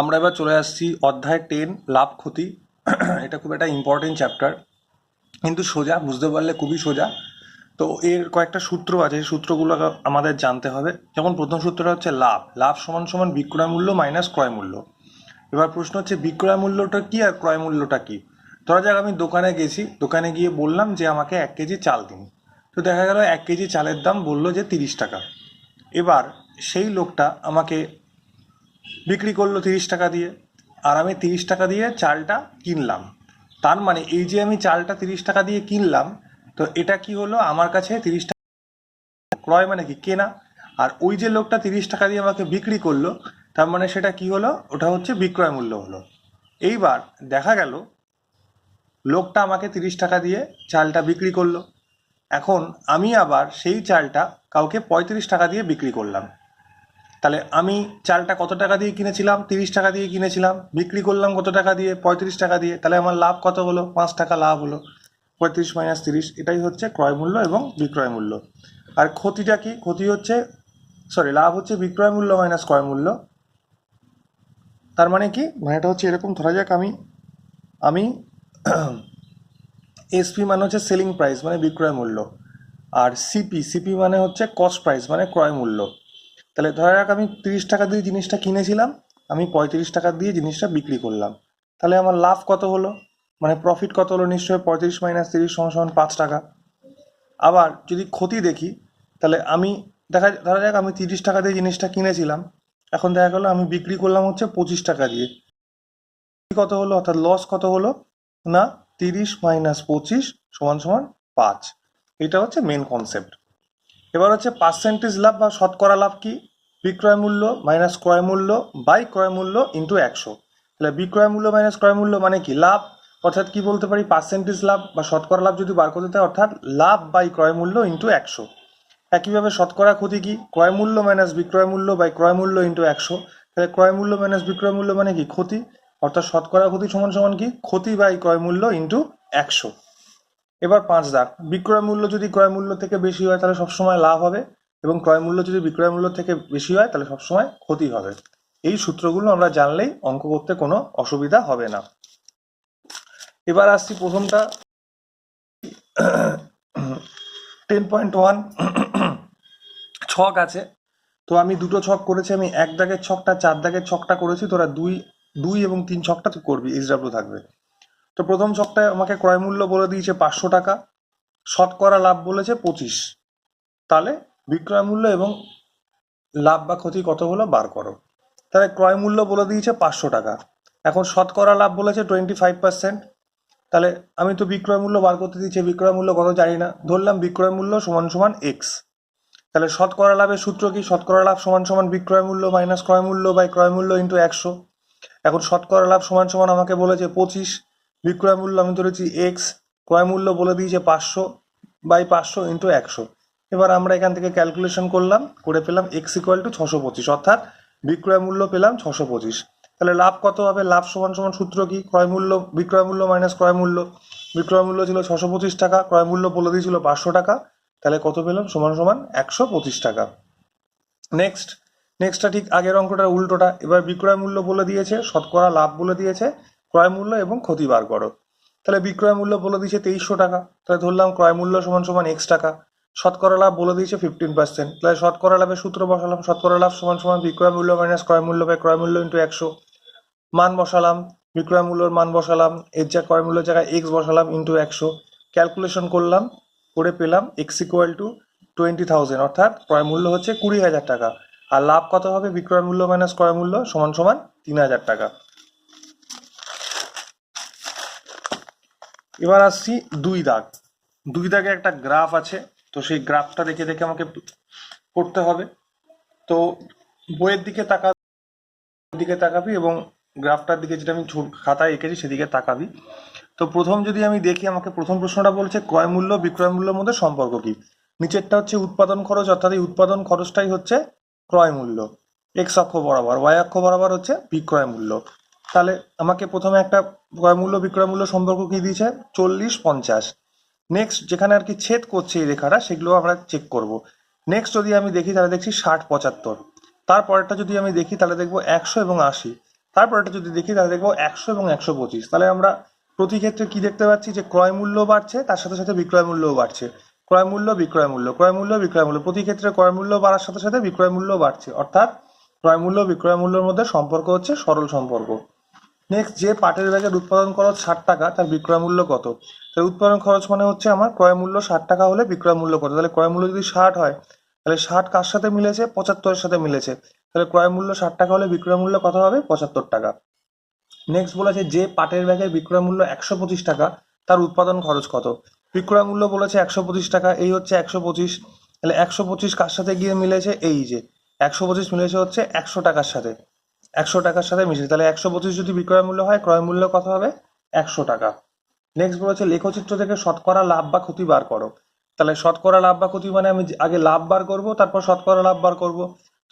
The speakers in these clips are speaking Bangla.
আমরা এবার চলে আসছি অধ্যায় টেন লাভ ক্ষতি। এটা খুব একটা ইম্পর্টেন্ট চ্যাপ্টার কিন্তু সোজা, বুঝতে পারলে খুবই সোজা। তো এর কয়েকটা সূত্র আছে সূত্রগুলো আমাদের জানতে হবে। যেমন প্রথম সূত্রটা হচ্ছে লাভ। লাভ সমান সমান বিক্রয় মূল্য মাইনাস ক্রয় মূল্য। এবার প্রশ্ন হচ্ছে, বিক্রয় মূল্যটা কি আর ক্রয় মূল্যটা কি? ধরা যাক, আমি দোকানে গেছি। দোকানে গিয়ে বললাম যে, আমাকে এক কেজি চাল দিন। তো দেখা গেল, এক কেজি চালের দাম বলল যে তিরিশ টাকা। এবার সেই লোকটা আমাকে বিক্রি করল তিরিশ টাকা দিয়ে। আর আমি তিরিশ টাকা দিয়ে চালটা কিনলাম। তার মানে এই যে আমি চালটা তিরিশ টাকা দিয়ে কিনলাম, তো এটা কি হলো? আমার কাছে তিরিশ টাকা ক্রয় মানে কি কেনা? আর ওই যে লোকটা তিরিশ টাকা দিয়ে আমাকে বিক্রি করল, তার মানে সেটা কি হলো? ওটা হচ্ছে বিক্রয় মূল্য হলো। এইবার দেখা গেল, লোকটা আমাকে তিরিশ টাকা দিয়ে চালটা বিক্রি করল। এখন আমি আবার সেই চালটা কাউকে পঁয়ত্রিশ টাকা দিয়ে বিক্রি করলাম। তাহলে আমি চালটা কত টাকা দিয়ে কিনেছিলাম? তিরিশ টাকা দিয়ে কিনেছিলাম। বিক্রি করলাম কত টাকা দিয়ে? পঁয়ত্রিশ টাকা দিয়ে। তাহলে আমার লাভ কত হলো? পাঁচ টাকা লাভ হলো। পঁয়ত্রিশ মাইনাস তিরিশ, এটাই হচ্ছে ক্রয় মূল্য এবং বিক্রয় মূল্য। আর ক্ষতিটা কি? ক্ষতি হচ্ছে সরি লাভ হচ্ছে বিক্রয় মূল্য মাইনাস ক্রয় মূল্য। তার মানে কি? মানে এটা হচ্ছে এরকম। ধরা যাক আমি আমি এসপি মানে হচ্ছে সেলিং প্রাইস মানে বিক্রয় মূল্য। আর সিপি সিপি মানে হচ্ছে কস্ট প্রাইস মানে ক্রয় মূল্য। তাহলে ধরা রাখ আমি তিরিশ টাকা দিয়ে জিনিসটা কিনেছিলাম, আমি পঁয়ত্রিশ টাকা দিয়ে জিনিসটা বিক্রি করলাম। তাহলে আমার লাভ কত হলো? মানে প্রফিট কত হলো? নিশ্চয়ই পঁয়ত্রিশ মাইনাস তিরিশ সমান সমান পাঁচ টাকা। আবার যদি ক্ষতি দেখি, তাহলে আমি দেখা ধরা যাক আমি তিরিশ টাকা দিয়ে জিনিসটা কিনেছিলাম, এখন দেখা গেলো আমি বিক্রি করলাম হচ্ছে পঁচিশ টাকা দিয়ে। কত হলো? অর্থাৎ লস কত হলো? না, তিরিশ মাইনাস পঁচিশ সমান সমান পাঁচ। এটা হচ্ছে মেন কনসেপ্ট এবার হচ্ছে পার্সেন্টেজ লাভ বা শতকরা লাভ কি? বিক্রয় মূল্য মাইনাস ক্রয় মূল্য বাই ক্রয় মূল্য ইন্টু একশো। তাহলে বিক্রয় মূল্য মাইনাস ক্রয় মূল্য মানে কি? লাভ, অর্থাৎ কি বলতে পারি? পার্সেন্টেজ লাভ বা শতকরা লাভ যদি বার করতে হয় অর্থাৎ লাভ বাই ক্রয় মূল্য ইন্টু একশো। একইভাবে শতকরা ক্ষতি কি? ক্রয় মূল্য মাইনাস বিক্রয় মূল্য বাই ক্রয় মূল্য ইন্টু একশো। তাহলে ক্রয় মূল্য মাইনাস বিক্রয় মূল্য মানে কি? ক্ষতি। অর্থাৎ শতকরা ক্ষতি সমান সমান কি? ক্ষতি বাই ক্রয় মূল্য ইন্টু একশো। এবার পাঁচ দাগ বিক্রয় মূল্য যদি ক্রয় মূল্য থেকে বেশি হয়, তাহলে সবসময় লাভ হবে এবং ক্রয় মূল্য যদি বিক্রয় মূল্য থেকে বেশি হয়, তাহলে সবসময় ক্ষতি হবে। এই সূত্রগুলো আমরা জানলেই অঙ্ক করতে কোনো অসুবিধা হবে না। এবার আসছি প্রথমটা। টেন পয়েন্ট ওয়ান ছক আছে। তো আমি দুটো ছক করেছি, আমি এক দাগের ছকটা, চার দাগের ছকটা করেছি, তোরা দুই দুই এবং তিন ছকটা তুই করবি এইচডাব্লিউ থাকবে। তো প্রথম ছকটায় আমাকে ক্রয় মূল্য বলে দিয়েছে পাঁচশো টাকা। শতকরা লাভ বলেছে পঁচিশ। তাহলে বিক্রয় মূল্য এবং লাভ বা ক্ষতি কত হলো বার করো। তাহলে ক্রয় মূল্য বলে দিয়েছে পাঁচশো টাকা। এখন শতকরা লাভ বলেছে টোয়েন্টি ফাইভ পার্সেন্ট। তাহলে আমি তো বিক্রয় মূল্য বার করতে দিচ্ছি বিক্রয় মূল্য কত জানি না। ধরলাম বিক্রয় মূল্য সমান সমান এক্স তাহলে শতকরা লাভের সূত্র কি? শতকরা লাভ সমান সমান বিক্রয় মূল্য মাইনাস ক্রয় মূল্য বাই ক্রয় মূল্য ইন্টু একশো। এখন শতকরা লাভ সমান সমান আমাকে বলেছে পঁচিশ। বিক্রয় মূল্য আমি ধরেছি এক্স ক্রয় মূল্য বলে দিয়েছে পাঁচশো বাই পাঁচশো ইন্টু একশো। এবার আমরা এখান থেকে ক্যালকুলেশন করলাম, করে পেলাম এক্স ইকুয়াল টু ছশো পঁচিশ, অর্থাৎ বিক্রয় মূল্য পেলাম ছশো পঁচিশ। তাহলে লাভ কত হবে? লাভ সমান সমান সূত্র কি? ক্রয় মূল্য বিক্রয় মূল্য মাইনাস ক্রয় মূল্য বিক্রয় মূল্য ছিল ছশো পঁচিশ টাকা ক্রয় মূল্য বলে দিয়েছিল পাঁচশো টাকা। তাহলে কত পেলাম? সমান সমান একশো পঁচিশ টাকা। নেক্সট নেক্সটটা ঠিক আগের অঙ্কটার উল্টোটা। এবার বিক্রয় মূল্য বলে দিয়েছে, শতকরা লাভ বলে দিয়েছে। ক্রয় মূল্য এবং ক্ষতি বার করো। তাহলে বিক্রয় মূল্য বলে দিয়েছে তেইশশো টাকা। তাহলে ধরলাম ক্রয় মূল্য সমান সমান এক্স টাকা। শতকরা লাভ বলে দিয়েছে ফিফটিন পার্সেন্ট তাহলে শতকরা লাভের সূত্র বসালাম। শতকরা লাভ সমান সমান বিক্রয় মূল্য মাইনাস ক্রয় মূল্য বাই ক্রয় মূল্য ইন্টু একশো। মান বসালাম। বিক্রয় মূল্যর মান বসালাম। এর যা ক্রয় মূল্যের জায়গায় এক্স বসালাম ইন্টু একশো। ক্যালকুলেশন করলাম। করে পেলাম x equal to twenty thousand অর্থাৎ ক্রয় মূল্য হচ্ছে কুড়ি হাজার টাকা। আর লাভ কত হবে? বিক্রয় মূল্য মাইনাস ক্রয় মূল্য সমান সমান তিন হাজার টাকা। এবার আসছি দুই দাগ। দুই দাগে একটা গ্রাফ আছে, তো সেই গ্রাফটা দেখে দেখে আমাকে করতে হবে। তো বইয়ের দিকে তাকা দিকে তাকাবি এবং গ্রাফটার দিকে যেটা আমি খাতায় এঁকেছি সেদিকে তাকাবি। তো প্রথম যদি আমি দেখি, আমাকে প্রথম প্রশ্নটা বলছে, ক্রয় মূল্য, বিক্রয় মূল্যের মধ্যে সম্পর্ক কি? নিচেরটা হচ্ছে উৎপাদন খরচ, অর্থাৎ এই উৎপাদন খরচটাই হচ্ছে ক্রয় মূল্য। এক্স অক্ষ বরাবর ওয়াই অক্ষ বরাবর হচ্ছে বিক্রয় মূল্য। তাহলে আমাকে প্রথমে একটা ক্রয় মূল্য, বিক্রয় মূল্য সম্পর্ক কি দিয়েছে? চল্লিশ পঞ্চাশ। নেক্সট যেখানে আর কি ছেদ করছে এই রেখাটা, সেগুলো আমরা চেক করব। নেক্সট যদি আমি দেখি, তাহলে দেখছি ষাট পঁচাত্তর। তারপরেরটা যদি আমি দেখি, তাহলে দেখব একশো এবং আশি। তারপর এটা যদি দেখি, তাহলে দেখব একশো এবং একশো পঁচিশ। তাহলে আমরা প্রতি ক্ষেত্রে কি দেখতে পাচ্ছি? যে ক্রয় মূল্য বাড়ছে, তার সাথে সাথে বিক্রয় মূল্যও বাড়ছে। ক্রয় মূল্য, বিক্রয় মূল্য, ক্রয় মূল্য, বিক্রয় মূল্য। প্রতি ক্ষেত্রে ক্রয় মূল্য বাড়ার সাথে সাথে বিক্রয় মূল্য বাড়ছে। অর্থাৎ ক্রয় মূল্য, বিক্রয় মূল্যের মধ্যে সম্পর্ক হচ্ছে সরল সম্পর্ক। নেক্সট যে পাটের ব্যাগের উৎপাদন খরচ ষাট টাকা, তার বিক্রয় মূল্য কত? তাহলে উৎপাদন খরচ মানে হচ্ছে আমার ক্রয় মূল্য ষাট টাকা হলে বিক্রয় মূল্য কত? তাহলে ক্রয় মূল্য যদি ষাট হয়, তাহলে ষাট কার সাথে মিলেছে? পঁচাত্তরের সাথে মিলেছে। তাহলে ক্রয় মূল্য ষাট টাকা হলে বিক্রয় মূল্য কত হবে? পঁচাত্তর টাকা। নেক্সট বলেছে যে পাটের ব্যাগের বিক্রয় মূল্য একশো পঁচিশ টাকা, তার উৎপাদন খরচ কত? বিক্রয় মূল্য বলেছে একশো পঁচিশ টাকা, এই হচ্ছে একশো পঁচিশ। তাহলে একশো পঁচিশ কার সাথে গিয়ে মিলেছে? এই যে, একশো পঁচিশ মিলেছে হচ্ছে একশো টাকার সাথে। একশো টাকার সাথে মিশেছে তাহলে একশো পঁচিশ যদি বিক্রয় মূল্য হয়, ক্রয় মূল্য কত হবে? একশো টাকা। নেক্সট বলেছে, লেখচিত্র থেকে শতকরা লাভ বা ক্ষতি বার করো। তাহলে শতকরা লাভ বা ক্ষতি মানে আমি আগে লাভ বার করব, তারপর শতকরা লাভ বার করব।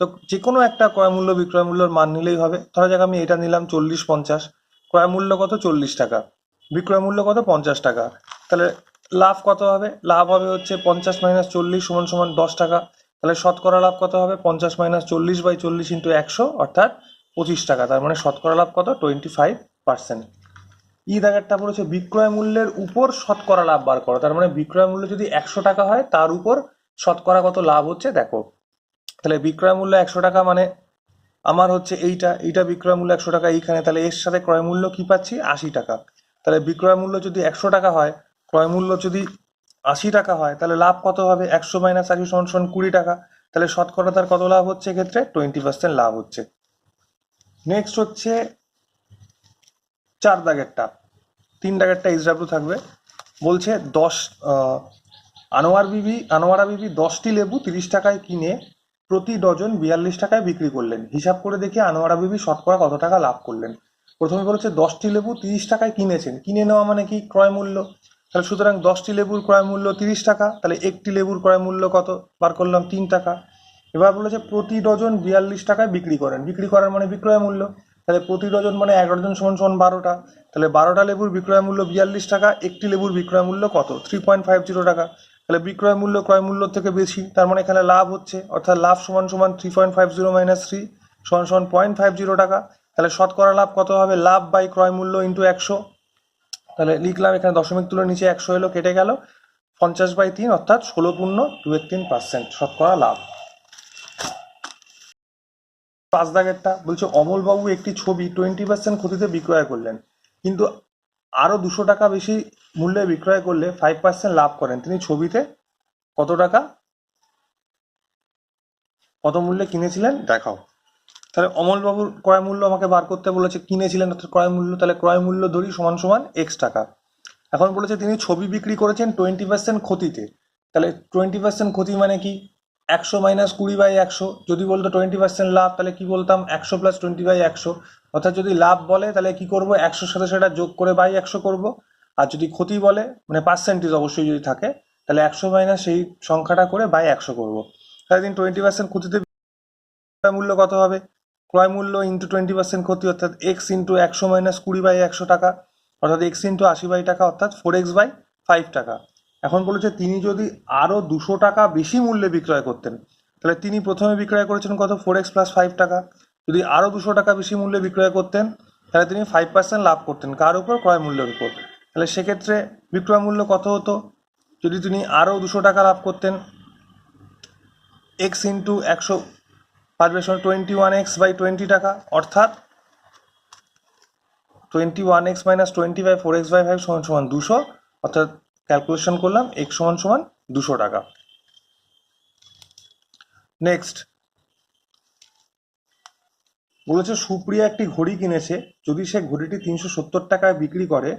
তো যে কোনো একটা ক্রয় মূল্য, বিক্রয় মূল্যের মান নিলেই হবে। ধরা যাক আমি এটা নিলাম চল্লিশ পঞ্চাশ। ক্রয় মূল্য কত? চল্লিশ টাকা। বিক্রয় মূল্য কত? পঞ্চাশ টাকা। তাহলে লাভ কত হবে? লাভ হবে হচ্ছে পঞ্চাশ মাইনাস চল্লিশ সমান সমান দশ টাকা। তাহলে শতকরা লাভ কত হবে? পঞ্চাশ মাইনাস চল্লিশ বাই চল্লিশ ইন্টু একশো, অর্থাৎ পঁচিশ টাকা, তার মানে শতকরা লাভ কত? টোয়েন্টি ফাইভ পার্সেন্ট ই দাগেরটা বলেছে, বিক্রয় মূল্যের উপর শতকরা লাভ বার করো। তার মানে বিক্রয় মূল্য যদি একশো টাকা হয়, তার উপর শতকরা কত লাভ হচ্ছে? দেখো, তাহলে বিক্রয় মূল্য একশো টাকা মানে আমার হচ্ছে এইটা এইটা বিক্রয় মূল্য একশো টাকা, এইখানে তাহলে এর সাথে ক্রয় মূল্য কি পাচ্ছি? আশি টাকা। তাহলে বিক্রয় মূল্য যদি একশো টাকা হয়, ক্রয় মূল্য যদি আশি টাকা হয়, তাহলে লাভ কত হবে? একশো মাইনাস আশি সমান সমান কুড়ি টাকা। তাহলে শতকরা তার কত লাভ হচ্ছে এক্ষেত্রে? টোয়েন্টি পার্সেন্ট লাভ হচ্ছে। নেক্সট হচ্ছে চার দাগেরটা। তিন দাগেরটা ইসরাবলু থাকবে। বলছে দশ আনোয়ার বিবি, আনোয়ারা বিবি দশটি লেবু তিরিশ টাকায় কিনে প্রতি ডজন বিয়াল্লিশ টাকায় বিক্রি করলেন। হিসাব করে দেখে আনোয়ারা বিবি শতকরা কত টাকা লাভ করলেন। প্রথমে বলেছে দশটি লেবু তিরিশ টাকায় কিনেছেন। কিনে নেওয়া মানে কি? ক্রয় মূল্য। তাহলে সুতরাং দশটি লেবুর ক্রয় মূল্য তিরিশ টাকা, তাহলে একটি লেবুর ক্রয় মূল্য কত? বার করলাম তিন টাকা। এবার বলেছে প্রতি ডজন বিয়াল্লিশ টাকায় বিক্রি করেন। বিক্রি করার মানে বিক্রয় মূল্য। তাহলে প্রতি ডজন মানে এগারো জন সমান সমান বারোটা। তাহলে বারোটা লেবুর বিক্রয় মূল্য বিয়াল্লিশ টাকা, একটি লেবুর বিক্রয় মূল্য কত? থ্রি পয়েন্ট ফাইভ জিরো টাকা। তাহলে বিক্রয় মূল্য ক্রয় মূল্য থেকে বেশি, তার মানে এখানে লাভ হচ্ছে। অর্থাৎ লাভ সমান সমান three point five zero minus three সমান সমান পয়েন্ট ফাইভ জিরো টাকা। তাহলে শতকরা লাভ কত হবে? লাভ বাই ক্রয় মূল্য ইন্টু একশো। তাহলে লিখলাম এখানে দশমিক তুলে নিচে একশো এলো, কেটে গেল। পঞ্চাশ বাই তিন অর্থাৎ ষোলো পূর্ণ দু এক তিন পার্সেন্ট শতকরা লাভ। পাঁচ দাগেরটা বলছে, অমলবাবু একটি ছবি টোয়েন্টি পার্সেন্ট ক্ষতিতে বিক্রয় করলেন। কিন্তু আরও দুশো টাকা বেশি মূল্যে বিক্রয় করলে ফাইভ পার্সেন্ট লাভ করেন। তিনি ছবিতে কত টাকা? কত মূল্যে কিনেছিলেন? দেখাও। তাহলে অমলবাবুর ক্রয় মূল্য আমাকে বার করতে বলেছে, কিনেছিলেন, অর্থাৎ ক্রয় মূল্য, তাহলে ক্রয় মূল্য ধরি সমান সমান এক্স টাকা। এখন বলেছে, তিনি ছবি বিক্রি করেছেন টোয়েন্টি পার্সেন্ট ক্ষতিতে। তাহলে টোয়েন্টি পার্সেন্ট ক্ষতি মানে কি? একশো মাইনাস কুড়ি বাই একশো, যদি বলতো টোয়েন্টি পার্সেন্ট লাভ, তাহলে কি বলতাম? একশো প্লাস টোয়েন্টি বাই একশো। অর্থাৎ যদি লাভ বলে, তাহলে কি করব? একশোর সাথে সেটা যোগ করে বাই একশো করব। আর যদি ক্ষতি বলে মানে পার্সেন্টেজ অবশ্যই যদি থাকে, তাহলে একশো মাইনাস সেই সংখ্যাটা করে বাই একশো করব। তাহলে দিন টোয়েন্টি পার্সেন্ট ক্ষতিতে মূল্য কত হবে? ক্রয় মূল্য ইন্টু টোয়েন্টি পার্সেন্ট ক্ষতি, অর্থাৎ এক্স ইন্টু একশো মাইনাস কুড়ি বাই একশো টাকা, অর্থাৎ এক্স ইন্টু আশি বাই টাকা, অর্থাৎ ফোর এক্স বাই ফাইভ টাকা। এখন বলেছে তিনি যদি আরও দুশো টাকা বেশি মূল্যে বিক্রয় করতেন, তাহলে তিনি প্রথমে বিক্রয় করেছেন কত? ফোর এক্স প্লাস ফাইভ টাকা। যদি আরও দুশো টাকা বেশি মূল্যে বিক্রয় করতেন, তাহলে তিনি ফাইভ পার্সেন্ট লাভ করতেন। কার উপর? ক্রয় মূল্যের উপর তাহলে সেক্ষেত্রে বিক্রয় মূল্য কত হতো? যদি তিনি আরও দুশো টাকা লাভ করতেন এক্স ইন্টু একশো পাঁচবের সময় twenty one x by twenty টাকা, অর্থাৎ twenty one x minus twenty by four x by five সমান সমান দুশো, অর্থাৎ ক্যালকুলেশন করলাম এক্স সমান সমান দুশো টাকা। নেক্সট বলেছে সুপ্রিয়া একটি ঘড়ি কিনেছে, যদি সে ঘড়িটি তিনশো সত্তর টাকায় বিক্রি করে,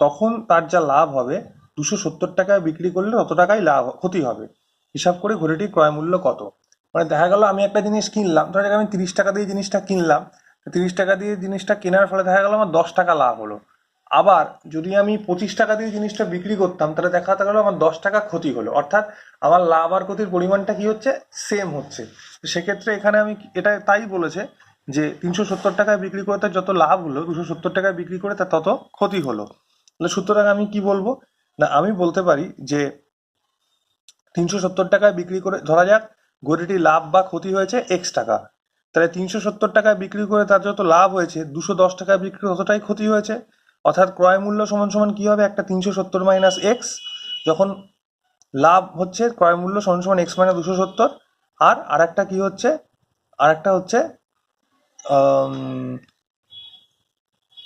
তখন তার যা লাভ হবে, দুশো সত্তর টাকায় বিক্রি করলে তত টাকাই লাভ, ক্ষতি হবে। হিসাব করে ঘড়িটির ক্রয় মূল্য কত? মানে দেখা গেল আমি একটা জিনিস কিনলাম, ধরে আমি তিরিশ টাকা দিয়ে জিনিসটা কিনলাম, তিরিশ টাকা দিয়ে জিনিসটা কেনার ফলে দেখা গেল আমার দশ টাকা লাভ হলো। আবার যদি আমি পঁচিশ টাকা দিয়ে জিনিসটা বিক্রি করতাম, তাহলে দেখা গেলো আমার দশ টাকা ক্ষতি হলো। অর্থাৎ আমার লাভ আর ক্ষতির পরিমাণটা কি হচ্ছে? সেম হচ্ছে। সেক্ষেত্রে এখানে আমি এটা তাই বলেছে যে তিনশো সত্তর টাকায় বিক্রি করে তার যত লাভ হলো, দুশো সত্তর টাকায় বিক্রি করে তার তত ক্ষতি হলো। তাহলে সুতরাং আমি কি বলব? না, আমি বলতে পারি যে তিনশো সত্তর টাকায় বিক্রি করে ধরা যাক ঘড়িটি লাভ বা ক্ষতি হয়েছে এক্স টাকা। তাহলে তিনশো সত্তর টাকায় বিক্রি করে তার যত লাভ হয়েছে, দুশো দশ টাকায় বিক্রি ততটাই ক্ষতি হয়েছে। অর্থাৎ ক্রয় মূল্য সমান সমান কি হবে? একটা তিনশো সত্তর মাইনাস এক্স যখন লাভ হচ্ছে, ক্রয় মূল্য সমান সমান এক্স মাইনাস দুশো সত্তর, আর আরেকটা কি হচ্ছে? আরেকটা হচ্ছে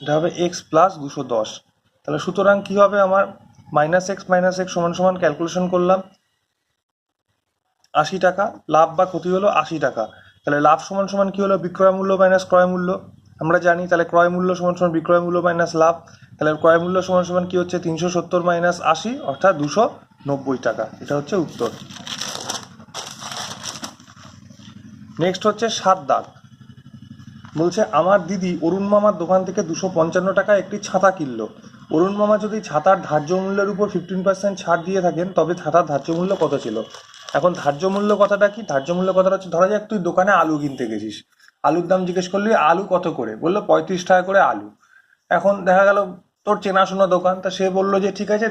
এটা হবে এক্স প্লাস দুশো দশ। তাহলে সুতরাং কি হবে আমার? মাইনাস এক্স মাইনাস এক্স সমান সমান ক্যালকুলেশন করলাম। আশি টাকা, লাভ বা ক্ষতি হলো আশি টাকা। তাহলে লাভ সমান সমান কি হলো? বিক্রয় মূল্য মাইনাস ক্রয় মূল্য। আমরা জানি তাহলে ক্রয় মূল্য সমান সমান বিক্রয় মূল্য মাইনাস লাভ। তাহলে ক্রয় মূল্য সমান সমান কী হচ্ছে? তিনশো সত্তর মাইনাস আশি, অর্থাৎ দুশো নব্বই টাকা। এটা হচ্ছে উত্তর। নেক্সট হচ্ছে সাত দাগ। বলছে, আমার দিদি অরুণ মামার দোকান থেকে দুশো পঞ্চান্ন টাকায় একটি ছাতা কিনলো। অরুণ মামা যদি ছাতার ধার্য মূল্যের উপর ফিফটিন পার্সেন্ট ছাড় দিয়ে থাকেন, তবে ছাতার ধার্য মূল্য কত ছিল? এখন ধার্য মূল্য কথাটা কি? ধার্য মূল্য কথাটা হচ্ছে, ধরা যাক তুই দোকানে আলু কিনতে গেছিস। আলুর দাম জিজ্ঞেস করলি, আলু কত করে? বলল, পঁয়ত্রিশ টাকা করে আলু। এখন দেখা গেল, তোর চেনাশোনা দোকান, তা সে বলল যে, ঠিক আছে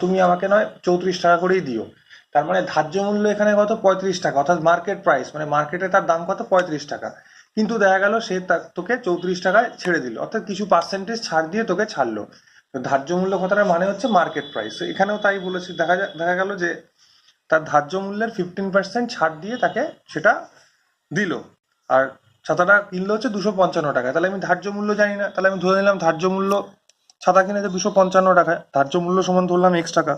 তুমি আমাকে নয়, চৌত্রিশ টাকা করেই দিও। তার মানে ধার্য মূল্য এখানে কত? পঁয়ত্রিশ টাকা। অর্থাৎ মার্কেট প্রাইস মানে মার্কেটে তার দাম কত? পঁয়ত্রিশ টাকা। কিন্তু দেখা গেল, সে তোকে চৌত্রিশ টাকায় ছেড়ে দিল। অর্থাৎ কিছু পার্সেন্টেজ ছাড় দিয়ে তোকে ছাড়লো। ধার্য মূল্য কথাটার মানে হচ্ছে মার্কেট প্রাইস এখানেও তাই বলেছি। দেখা যা- দেখা গেল যে, তার ধার্য মূল্যের ফিফটিন পার্সেন্ট ছাড় দিয়ে তাকে সেটা দিল। আর ছাতাটা কিনলো হচ্ছে দুশো পঞ্চান্ন টাকা তাহলে আমি ধার্য মূল্য জানি না, তাহলে আমি ধরে নিলাম ধার্য মূল্য ছাতা কিনেছে দুশো পঞ্চান্ন টাকায়, ধার্য মূল্য সমান ধরলাম এক্স টাকা।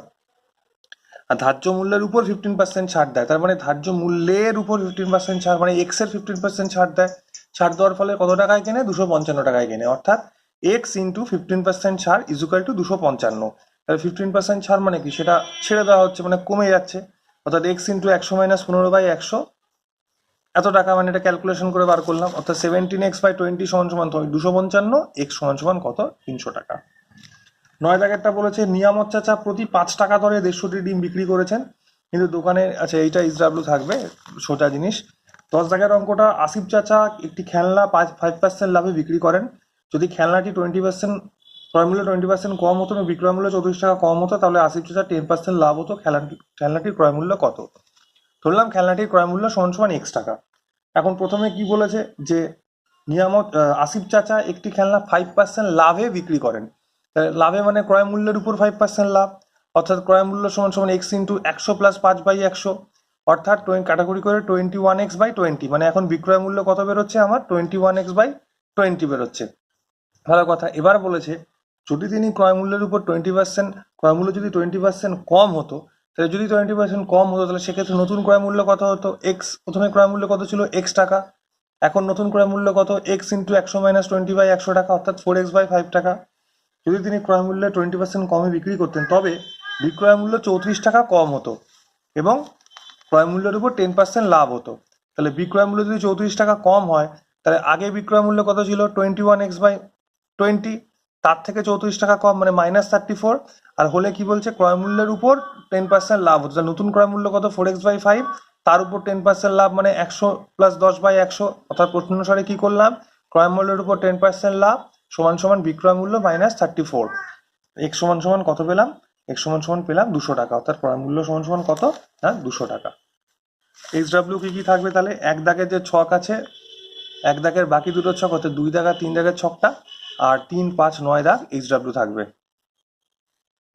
আর ধার্য মূল্যের উপর ফিফটিন পার্সেন্ট ছাড় দেয়, তার মানে ধার্য মূল্যের উপর ফিফটিন পার্সেন্ট ছাড় মানে এক্সের ফিফটিন পার্সেন্ট ছাড় দেয়। ছাড় দেওয়ার ফলে কত টাকায় কেনে? দুশো পঞ্চান্ন টাকায় কেনে। অর্থাৎ এক্স ইন্টু ফিফটিন পার্সেন্ট ছাড় ইজুকাল টু দুশো পঞ্চান্ন। তাহলে ফিফটিন পার্সেন্ট ছাড় মানে কি? সেটা ছেড়ে দেওয়া হচ্ছে মানে কমে যাচ্ছে। অর্থাৎ এক্স ইন্টু একশো মাইনাস পনেরো বাই একশো এত টাকা মানে এটা ক্যালকুলেশন করে বার করলাম। অর্থাৎ সেভেন্টিন এক্স বাই টোয়েন্টি সমান সমান দুশো পঞ্চান্ন এক্স সমান সমান কত? তিনশো টাকা। নয় দাগেরটা বলেছে, নিয়ামত চাচা প্রতি পাঁচ টাকা দরে দেড়শোটি ডিম বিক্রি করেছেন। কিন্তু দোকানে আচ্ছা এইটা ইসডাব্লিউ থাকবে, সোজা জিনিস। দশ দাগের অঙ্কটা আসিফ চাচা একটি খেলনা পাঁচ ফাইভ পার্সেন্ট লাভে বিক্রি করেন। যদি খেলনাটি টোয়েন্টি পার্সেন্ট ক্রয় মূল্য টোয়েন্টি পার্সেন্ট কম হতো এবং বিক্রয় মূল্য চৌত্রিশ টাকা কম হতো, তাহলে আসিফ চাচা টেন পার্সেন্ট লাভ হতো। খেলনাটি খেলনাটির ক্রয় মূল্য কত? ধরলাম খেলনাটির ক্রয় মূল্য সমান সমান এক্স টাকা। এখন প্রথমে কি বলেছে? যে নিয়ামত আসিফ চাচা একটি খেলনা ফাইভ পার্সেন্ট লাভে বিক্রি করেন। লাভে মানে ক্রয় মূল্যের উপর ফাইভ পার্সেন্ট লাভ, অর্থাৎ ক্রয় মূল্য সমান সমান এক্স ইন্টু একশো প্লাস পাঁচ বাই একশো, অর্থাৎ ক্যাটাগরি করে twenty one x by twenty মানে এখন বিক্রয় মূল্য কত বেরোচ্ছে আমার? Twenty one x by twenty বেরোচ্ছে। ভালো কথা, এবার বলেছে, যদি তিনি ক্রয় মূল্যের উপর টোয়েন্টি পার্সেন্ট ক্রয় মূল্য যদি টোয়েন্টি পার্সেন্ট কম হতো তাহলে যদি টোয়েন্টি পার্সেন্ট কম হতো, তাহলে সেক্ষেত্রে নতুন ক্রয় মূল্য কত হতো? এক্স প্রথমে ক্রয় মূল্য কত ছিল? এক্স টাকা। এখন নতুন ক্রয় মূল্য কত? এক্স ইন্টু একশো মাইনাস টোয়েন্টি বাই একশো টাকা, অর্থাৎ ফোর এক্স বাই ফাইভ টাকা। যদি তিনি ক্রয় মূল্যে টোয়েন্টি পার্সেন্ট কমে বিক্রি করতেন, তবে বিক্রয় মূল্য চৌত্রিশ টাকা কম হতো এবং ক্রয় মূল্যের উপর টেন পার্সেন্ট লাভ হতো। তাহলে বিক্রয় মূল্য যদি চৌত্রিশ টাকা কম হয়, তাহলে আগে বিক্রয় মূল্য কত ছিল? Twenty one x by twenty তার থেকে চৌত্রিশ টাকা কম মানে মাইনাস থার্টি ফোর আর হলে কি বলছে? ক্রয় মূল্যের উপর টেন পার্সেন্ট লাভ হতো নতুন ক্রয় মূল্য কত? ফোর এক্স বাই ফাইভ তার উপর টেন পার্সেন্ট লাভ মানে একশো প্লাস দশ বাই একশো। অর্থাৎ প্রশ্ন অনুসারে কি করলাম? ক্রয় মূল্যের উপর টেন পার্সেন্ট লাভ সমান সমান বিক্রয় মূল্য মাইনাস থার্টি ফোর এক সমান সমান কত পেলাম? এক সমান সমান পেলাম দুশো টাকা। অর্থাৎ ক্রয় মূল্য সমান সমান কত? হ্যাঁ দুশো টাকা। এক্স ডাব্লিউ কি কি থাকবে তাহলে? এক দাগের যে ছক আছে, এক দাগের বাকি দুটো ছক, অর্থাৎ দুই দাগ, তিন দাগের ছকটা। আর তিন পাঁচ নয় দাগ এইচ ডাব্লিউ থাকবে।